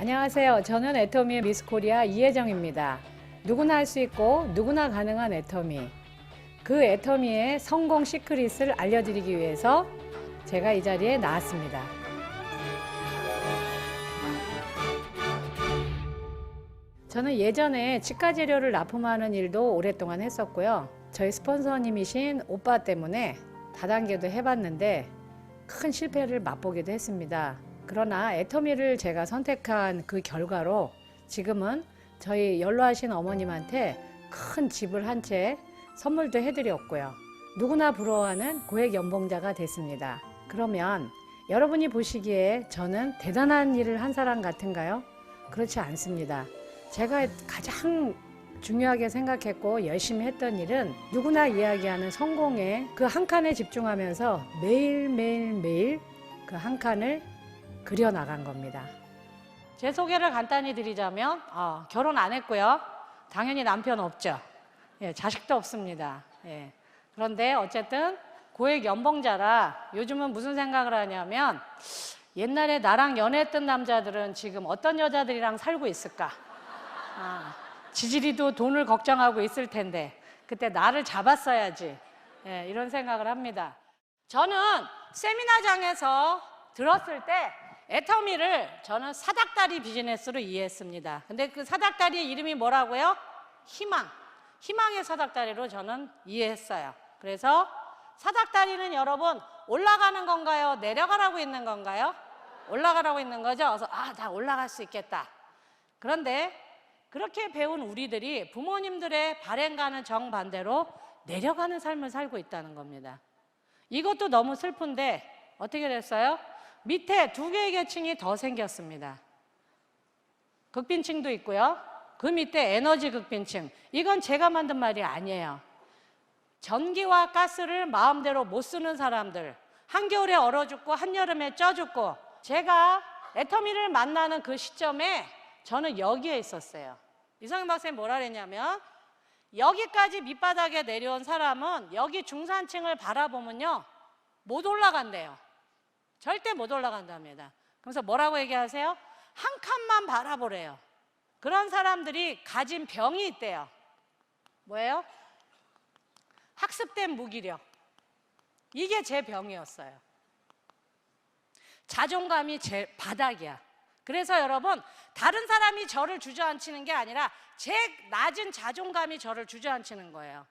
안녕하세요. 저는 애터미의 미스 코리아 이혜정입니다. 누구나 할 수 있고 누구나 가능한 애터미. 그 애터미의 성공 시크릿을 알려드리기 위해서 제가 이 자리에 나왔습니다. 저는 예전에 치과 재료를 납품하는 일도 오랫동안 했었고요. 저희 스폰서님이신 오빠 때문에 다단계도 해봤는데 큰 실패를 맛보기도 했습니다. 그러나 애터미를 제가 선택한 그 결과로 지금은 저희 연로하신 어머님한테 큰 집을 한 채 선물도 해드렸고요. 누구나 부러워하는 고액 연봉자가 됐습니다. 그러면 여러분이 보시기에 저는 대단한 일을 한 사람 같은가요? 그렇지 않습니다. 제가 가장 중요하게 생각했고 열심히 했던 일은 누구나 이야기하는 성공의 그 한 칸에 집중하면서 매일매일매일 그 한 칸을 그려 나간 겁니다. 제 소개를 간단히 드리자면 어, 결혼 안 했고요. 당연히 남편 없죠. 예, 자식도 없습니다. 예. 그런데 어쨌든 고액 연봉자라 요즘은 무슨 생각을 하냐면 옛날에 나랑 연애했던 남자들은 지금 어떤 여자들이랑 살고 있을까? 아, 지질이도 돈을 걱정하고 있을 텐데 그때 나를 잡았어야지 예, 이런 생각을 합니다. 저는 세미나장에서 들었을 때 애터미를 저는 사닥다리 비즈니스로 이해했습니다. 근데 그 사닥다리의 이름이 뭐라고요? 희망. 희망의 사닥다리로 저는 이해했어요. 그래서 사닥다리는 여러분 올라가는 건가요? 내려가라고 있는 건가요? 올라가라고 있는 거죠. 그래서 아, 나 올라갈 수 있겠다. 그런데 그렇게 배운 우리들이 부모님들의 발행가는 정반대로 내려가는 삶을 살고 있다는 겁니다. 이것도 너무 슬픈데 어떻게 됐어요? 밑에 두 개의 계층이 더 생겼습니다. 극빈층도 있고요. 그 밑에 에너지 극빈층. 이건 제가 만든 말이 아니에요. 전기와 가스를 마음대로 못 쓰는 사람들. 한겨울에 얼어 죽고 한여름에 쪄 죽고. 제가 애터미를 만나는 그 시점에 저는 여기에 있었어요. 이상현 박사님 뭐라 그랬냐면 여기까지 밑바닥에 내려온 사람은 여기 중산층을 바라보면요. 못 올라간대요. 절대 못 올라간답니다. 그래서 뭐라고 얘기하세요? 한 칸만 바라보래요. 그런 사람들이 가진 병이 있대요. 뭐예요? 학습된 무기력. 이게 제 병이었어요. 자존감이 제 바닥이야. 그래서 여러분, 다른 사람이 저를 주저앉히는 게 아니라 제 낮은 자존감이 저를 주저앉히는 거예요.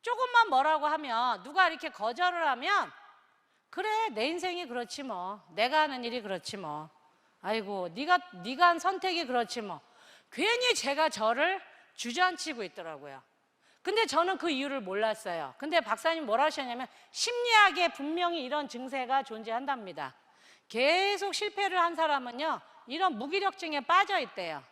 조금만 뭐라고 하면 누가 이렇게 거절을 하면 그래 내 인생이 그렇지 뭐 내가 하는 일이 그렇지 뭐 아이고 네가 네가 한 선택이 그렇지 뭐 괜히 제가 저를 주저앉히고 있더라고요. 근데 저는 그 이유를 몰랐어요. 근데 박사님 뭐라 하셨냐면 심리학에 분명히 이런 증세가 존재한답니다. 계속 실패를 한 사람은요 이런 무기력증에 빠져 있대요.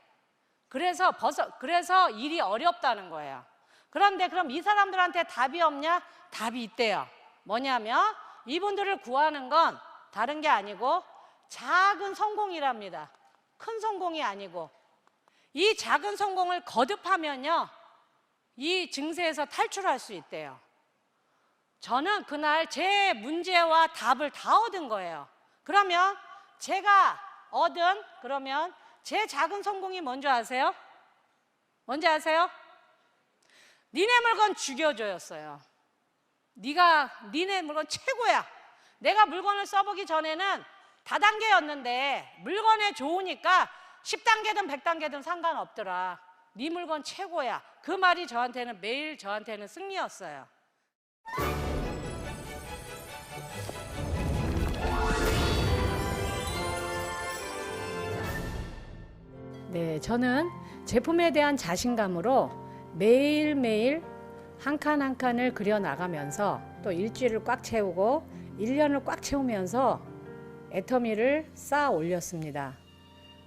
그래서 벗어 그래서 일이 어렵다는 거예요. 그런데 그럼 이 사람들한테 답이 없냐? 답이 있대요. 뭐냐면 이분들을 구하는 건 다른 게 아니고 작은 성공이랍니다. 큰 성공이 아니고 이 작은 성공을 거듭하면요. 이 증세에서 탈출할 수 있대요. 저는 그날 제 문제와 답을 다 얻은 거예요. 그러면 제가 얻은 그러면 제 작은 성공이 뭔지 아세요? 뭔지 아세요? 니네 물건 죽여줘였어요. 네가 니네 물건 최고야. 내가 물건을 써보기 전에는 다단계였는데 물건에 좋으니까 10단계든 100단계든 상관없더라. 네 물건 최고야. 그 말이 저한테는 매일 저한테는 승리였어요. 네, 저는 제품에 대한 자신감으로 매일매일 한 칸 한 칸을 그려 나가면서 또 일주일을 꽉 채우고 1년을 꽉 채우면서 애터미를 쌓아 올렸습니다.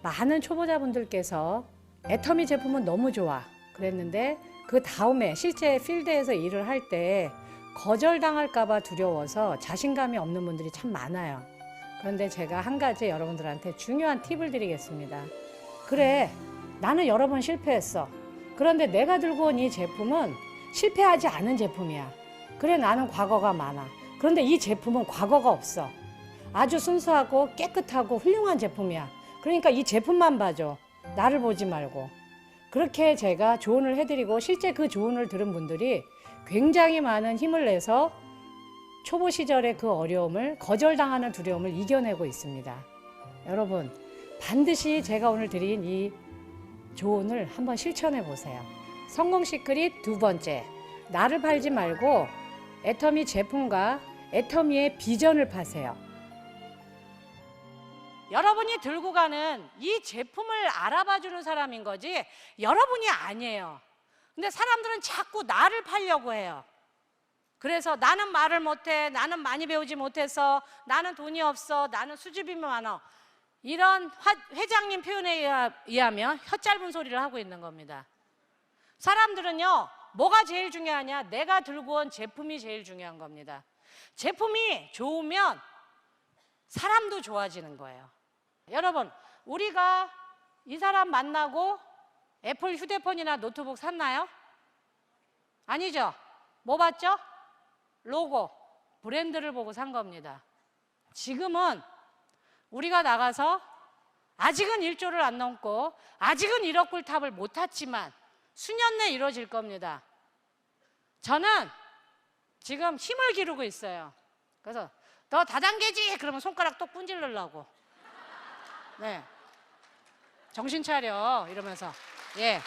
많은 초보자분들께서 애터미 제품은 너무 좋아 그랬는데 그 다음에 실제 필드에서 일을 할 때 거절당할까봐 두려워서 자신감이 없는 분들이 참 많아요. 그런데 제가 한 가지 여러분들한테 중요한 팁을 드리겠습니다. 그래, 나는 여러 번 실패했어. 그런데 내가 들고 온 이 제품은 실패하지 않은 제품이야. 그래, 나는 과거가 많아. 그런데 이 제품은 과거가 없어. 아주 순수하고 깨끗하고 훌륭한 제품이야. 그러니까 이 제품만 봐줘. 나를 보지 말고. 그렇게 제가 조언을 해드리고 실제 그 조언을 들은 분들이 굉장히 많은 힘을 내서 초보 시절의 그 어려움을 거절당하는 두려움을 이겨내고 있습니다. 여러분 반드시 제가 오늘 드린 이 조언을 한번 실천해 보세요. 성공 시크릿 두 번째 나를 팔지 말고 애터미 제품과 애터미의 비전을 파세요. 여러분이 들고 가는 이 제품을 알아봐 주는 사람인 거지 여러분이 아니에요. 근데 사람들은 자꾸 나를 팔려고 해요. 그래서 나는 말을 못해, 나는 많이 배우지 못해서, 나는 돈이 없어, 나는 수줍음이 많아. 이런 화- 회장님 표현에 의하- 의하면 혀 짧은 소리를 하고 있는 겁니다. 사람들은요, 뭐가 제일 중요하냐? 내가 들고 온 제품이 제일 중요한 겁니다. 제품이 좋으면 사람도 좋아지는 거예요. 여러분, 우리가 이 사람 만나고 애플 휴대폰이나 노트북 샀나요? 아니죠? 뭐 봤죠? 로고, 브랜드를 보고 산 겁니다. 지금은 우리가 나가서 아직은 1조를 안 넘고 아직은 1억 불탑을 못 탔지만 수년 내 이루어질 겁니다. 저는 지금 힘을 기르고 있어요. 그래서 너 다단계지? 그러면 손가락 똑 분질르려고. 네. 정신 차려 이러면서 예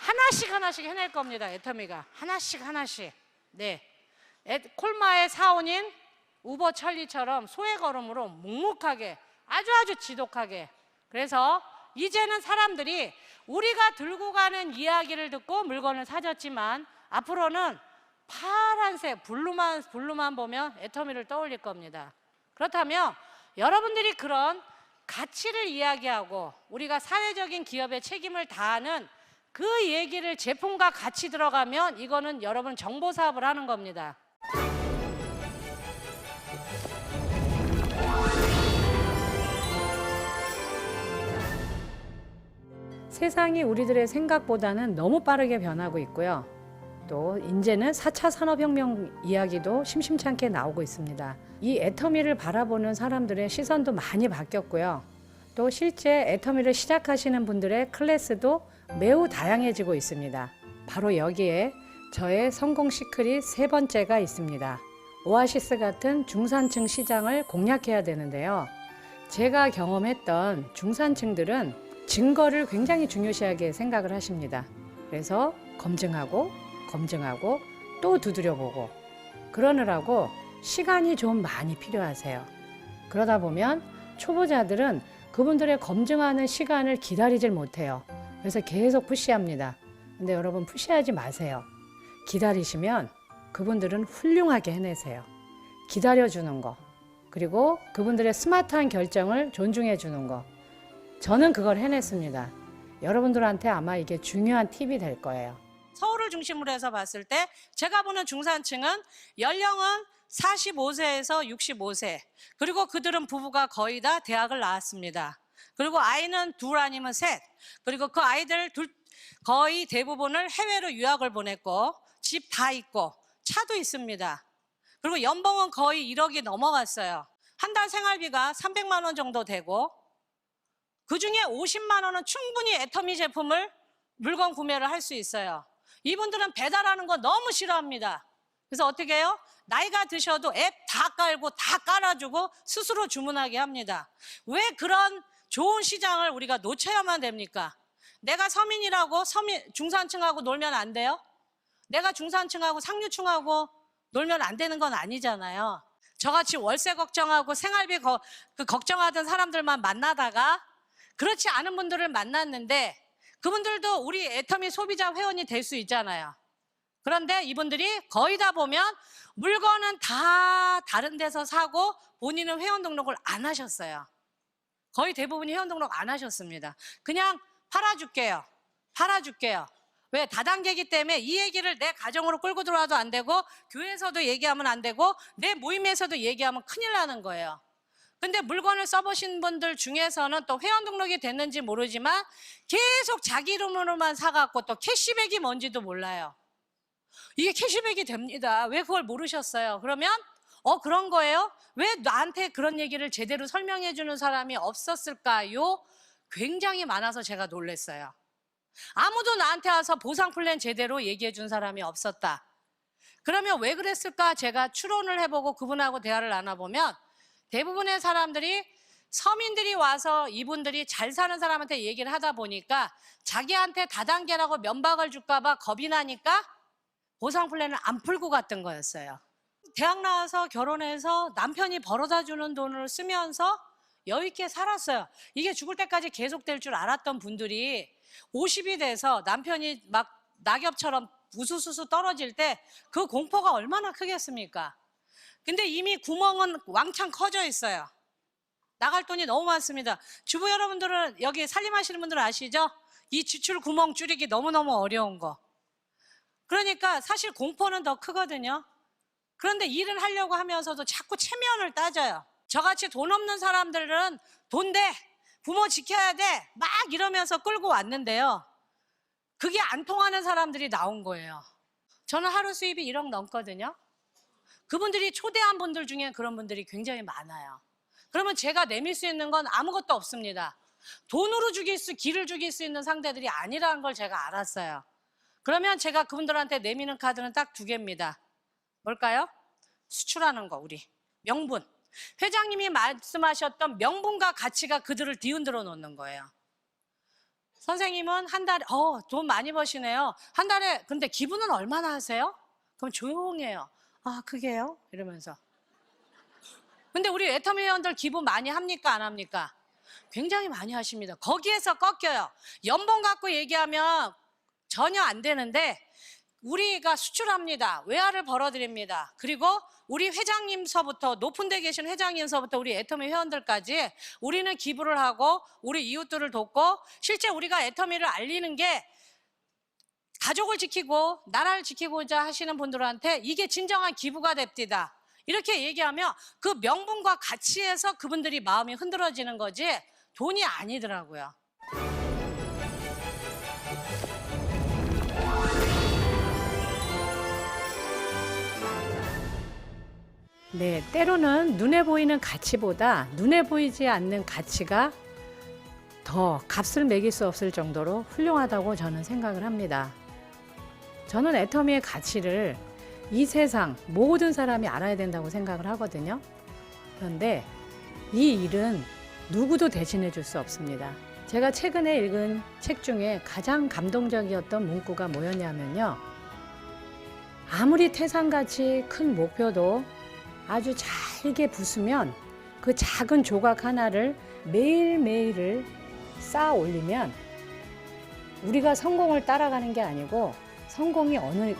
하나씩 하나씩 해낼 겁니다 애터미가 하나씩 하나씩 네 애- 콜마의 사원인 우버 천리처럼 소의 걸음으로 묵묵하게 아주 아주 지독하게 그래서 이제는 사람들이 우리가 들고 가는 이야기를 듣고 물건을 사줬지만 앞으로는 파란색 블루만 블루만 보면 애터미를 떠올릴 겁니다. 그렇다면 여러분들이 그런 가치를 이야기하고 우리가 사회적인 기업의 책임을 다하는 그 얘기를 제품과 같이 들어가면 이거는 여러분 정보 사업을 하는 겁니다. 세상이 우리들의 생각보다는 너무 빠르게 변하고 있고요. 또 이제는 4차 산업혁명 이야기도 심심찮게 나오고 있습니다. 이 애터미를 바라보는 사람들의 시선도 많이 바뀌었고요. 또 실제 애터미를 시작하시는 분들의 클래스도 매우 다양해지고 있습니다. 바로 여기에 저의 성공 시크릿 세 번째가 있습니다. 오아시스 같은 중산층 시장을 공략해야 되는데요. 제가 경험했던 중산층들은 증거를 굉장히 중요시하게 생각을 하십니다. 그래서 검증하고 검증하고 또 두드려보고 그러느라고 시간이 좀 많이 필요하세요. 그러다 보면 초보자들은 그분들의 검증하는 시간을 기다리질 못해요. 그래서 계속 푸시합니다. 근데 여러분 푸시하지 마세요. 기다리시면 그분들은 훌륭하게 해내세요. 기다려주는 거. 그리고 그분들의 스마트한 결정을 존중해 주는 거. 저는 그걸 해냈습니다. 여러분들한테 아마 이게 중요한 팁이 될 거예요. 서울을 중심으로 해서 봤을 때 제가 보는 중산층은 연령은 45세에서 65세. 그리고 그들은 부부가 거의 다 대학을 나왔습니다. 그리고 아이는 둘 아니면 셋. 그리고 그 아이들 둘 거의 대부분을 해외로 유학을 보냈고 집 다 있고 차도 있습니다. 그리고 연봉은 거의 1억이 넘어갔어요. 한 달 생활비가 300만 원 정도 되고 그 중에 50만 원은 충분히 애터미 제품을 물건 구매를 할 수 있어요. 이분들은 배달하는 거 너무 싫어합니다. 그래서 어떻게 해요? 나이가 드셔도 앱 다 깔고 다 깔아주고 스스로 주문하게 합니다. 왜 그런 좋은 시장을 우리가 놓쳐야만 됩니까? 내가 서민이라고 서민, 중산층하고 놀면 안 돼요? 내가 중산층하고 상류층하고 놀면 안 되는 건 아니잖아요. 저같이 월세 걱정하고 생활비 거, 그 걱정하던 사람들만 만나다가 그렇지 않은 분들을 만났는데 그분들도 우리 애터미 소비자 회원이 될 수 있잖아요. 그런데 이분들이 거의 다 보면 물건은 다 다른 데서 사고 본인은 회원 등록을 안 하셨어요. 거의 대부분이 회원 등록 안 하셨습니다. 그냥 팔아줄게요. 팔아줄게요. 왜 다단계이기 때문에 이 얘기를 내 가정으로 끌고 들어와도 안 되고 교회에서도 얘기하면 안 되고 내 모임에서도 얘기하면 큰일 나는 거예요. 근데 물건을 써보신 분들 중에서는 또 회원 등록이 됐는지 모르지만 계속 자기 이름으로만 사갖고 또 캐시백이 뭔지도 몰라요. 이게 캐시백이 됩니다. 왜 그걸 모르셨어요? 그러면 어, 그런 거예요? 왜 나한테 그런 얘기를 제대로 설명해 주는 사람이 없었을까요? 굉장히 많아서 제가 놀랐어요. 아무도 나한테 와서 보상 플랜 제대로 얘기해 준 사람이 없었다. 그러면 왜 그랬을까? 제가 추론을 해보고 그분하고 대화를 나눠보면 대부분의 사람들이 서민들이 와서 이분들이 잘 사는 사람한테 얘기를 하다 보니까 자기한테 다단계라고 면박을 줄까봐 겁이 나니까 보상 플랜을 안 풀고 갔던 거였어요. 대학 나와서 결혼해서 남편이 벌어다 주는 돈을 쓰면서 여유있게 살았어요. 이게 죽을 때까지 계속될 줄 알았던 분들이 50이 돼서 남편이 막 낙엽처럼 우수수수 떨어질 때 그 공포가 얼마나 크겠습니까? 근데 이미 구멍은 왕창 커져 있어요. 나갈 돈이 너무 많습니다. 주부 여러분들은 여기 살림하시는 분들은 아시죠? 이 지출 구멍 줄이기 너무너무 어려운 거. 그러니까 사실 공포는 더 크거든요. 그런데 일을 하려고 하면서도 자꾸 체면을 따져요. 저같이 돈 없는 사람들은 돈 돼! 부모 지켜야 돼! 막 이러면서 끌고 왔는데요. 그게 안 통하는 사람들이 나온 거예요. 저는 하루 수입이 1억 넘거든요. 그분들이 초대한 분들 중에 그런 분들이 굉장히 많아요. 그러면 제가 내밀 수 있는 건 아무것도 없습니다. 돈으로 죽일 수, 길을 죽일 수 있는 상대들이 아니라는 걸 제가 알았어요. 그러면 제가 그분들한테 내미는 카드는 딱 두 개입니다. 뭘까요? 수출하는 거, 우리. 명분. 회장님이 말씀하셨던 명분과 가치가 그들을 뒤흔들어 놓는 거예요. 선생님은 한 달에, 어, 돈 많이 버시네요. 한 달에, 근데 기분은 얼마나 하세요? 그럼 조용해요. 아, 그게요? 이러면서. 근데 우리 애터미 회원들 기분 많이 합니까? 안 합니까? 굉장히 많이 하십니다. 거기에서 꺾여요. 연봉 갖고 얘기하면 전혀 안 되는데 우리가 수출합니다. 외화를 벌어드립니다. 그리고 우리 회장님서부터 높은 데 계신 회장님서부터 우리 애터미 회원들까지 우리는 기부를 하고 우리 이웃들을 돕고 실제 우리가 애터미를 알리는 게 가족을 지키고 나라를 지키고자 하시는 분들한테 이게 진정한 기부가 됩니다. 이렇게 얘기하면 그 명분과 가치에서 그분들이 마음이 흔들어지는 거지 돈이 아니더라고요. 네, 때로는 눈에 보이는 가치보다 눈에 보이지 않는 가치가 더 값을 매길 수 없을 정도로 훌륭하다고 저는 생각을 합니다. 저는 애터미의 가치를 이 세상 모든 사람이 알아야 된다고 생각을 하거든요. 그런데 이 일은 누구도 대신해 줄 수 없습니다. 제가 최근에 읽은 책 중에 가장 감동적이었던 문구가 뭐였냐면요. 아무리 태산같이 큰 목표도 아주 잘게 부수면 그 작은 조각 하나를 매일매일을 쌓아 올리면 우리가 성공을 따라가는 게 아니고 성공이 어느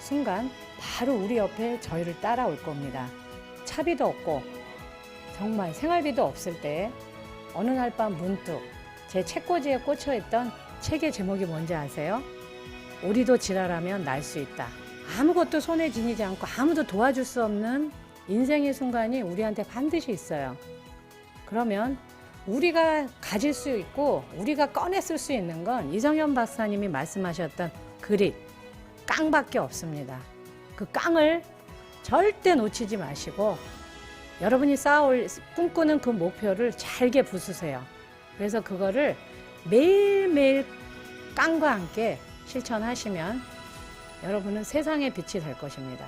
순간 바로 우리 옆에 저희를 따라올 겁니다. 차비도 없고 정말 생활비도 없을 때 어느 날 밤 문득 제 책꽂이에 꽂혀 있던 책의 제목이 뭔지 아세요? 우리도 지랄하면 날 수 있다. 아무것도 손에 지니지 않고 아무도 도와줄 수 없는 인생의 순간이 우리한테 반드시 있어요. 그러면 우리가 가질 수 있고 우리가 꺼내 쓸 수 있는 건 이성현 박사님이 말씀하셨던 그릿, 깡밖에 없습니다. 그 깡을 절대 놓치지 마시고 여러분이 쌓아올 꿈꾸는 그 목표를 잘게 부수세요. 그래서 그거를 매일매일 깡과 함께 실천하시면 여러분은 세상의 빛이 될 것입니다.